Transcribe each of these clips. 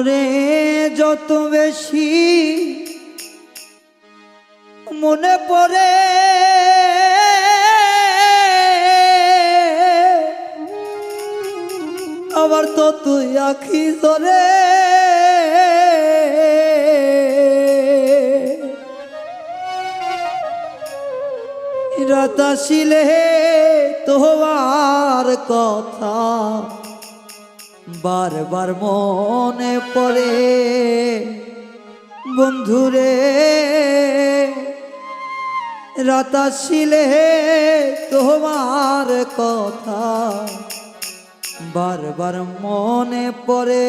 তোরে যত বেশি মনে পড়ে আবার তো তুই আখি ধরে। রাতাশিলে তোমার কথা বারবার মনে পড়ে। বন্ধুরে রাতাশিলে তোমার কথা বারবার মনে পড়ে।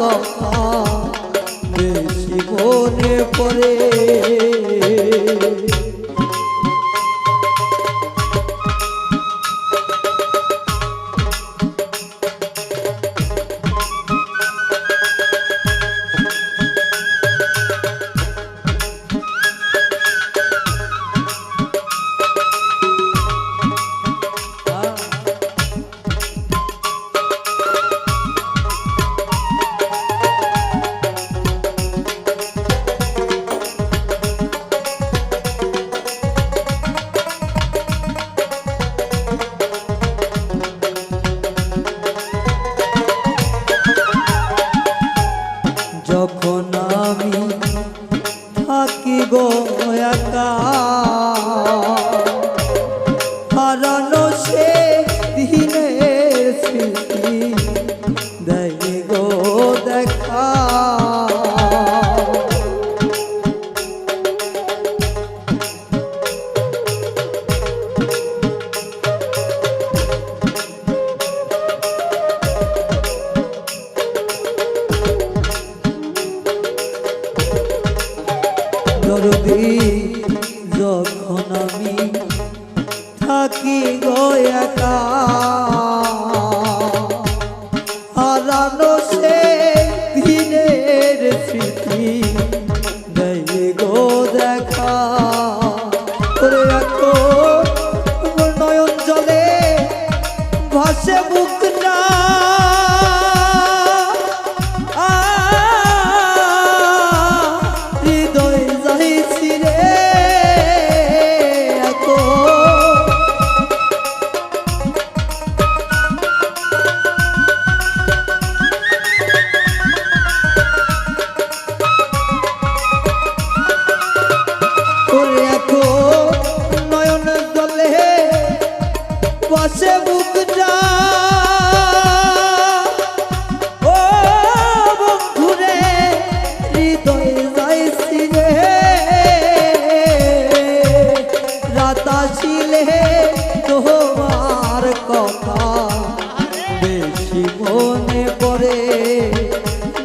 কথা বেশি মনে পড়ে।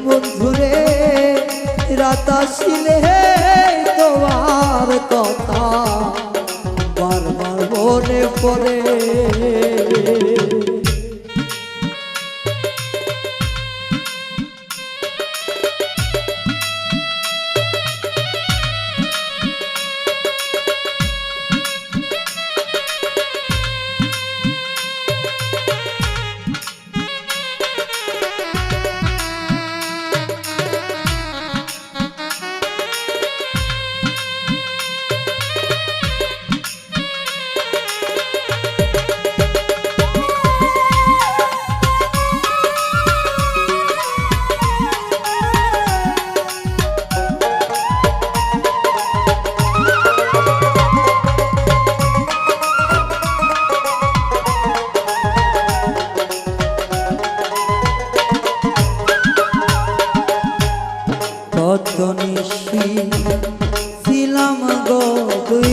পড়ে রাতা শিলে তোমার কথা। বারবার মনে পড়ে নিশি ছিলাম গো দুই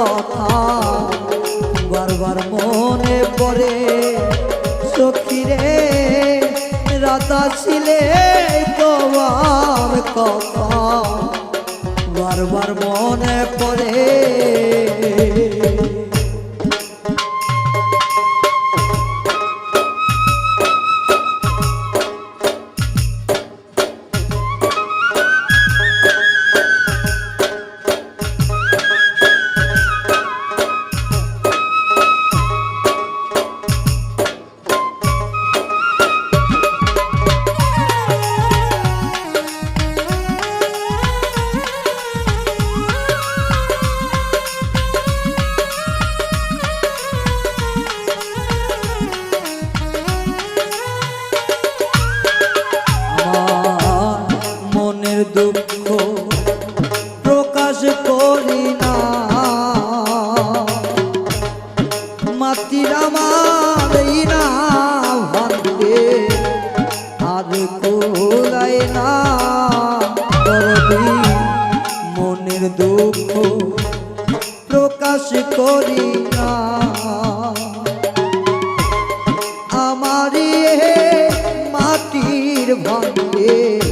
কথা বারবার মনে পড়ে। সখিরে রাতা ছিলে তোমার কথা। বারবার মনে পড়ে। আর কুলাই না। করবি মনের দুঃখ মাটির ভাঙে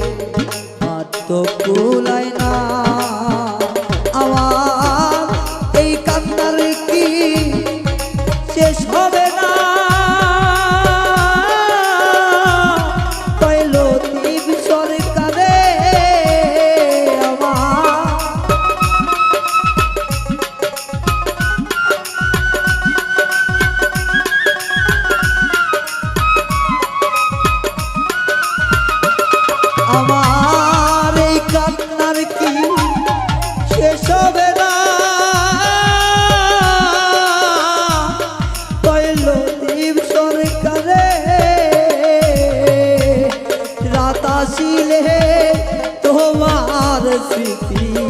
স্মৃতি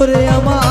ওরে আমার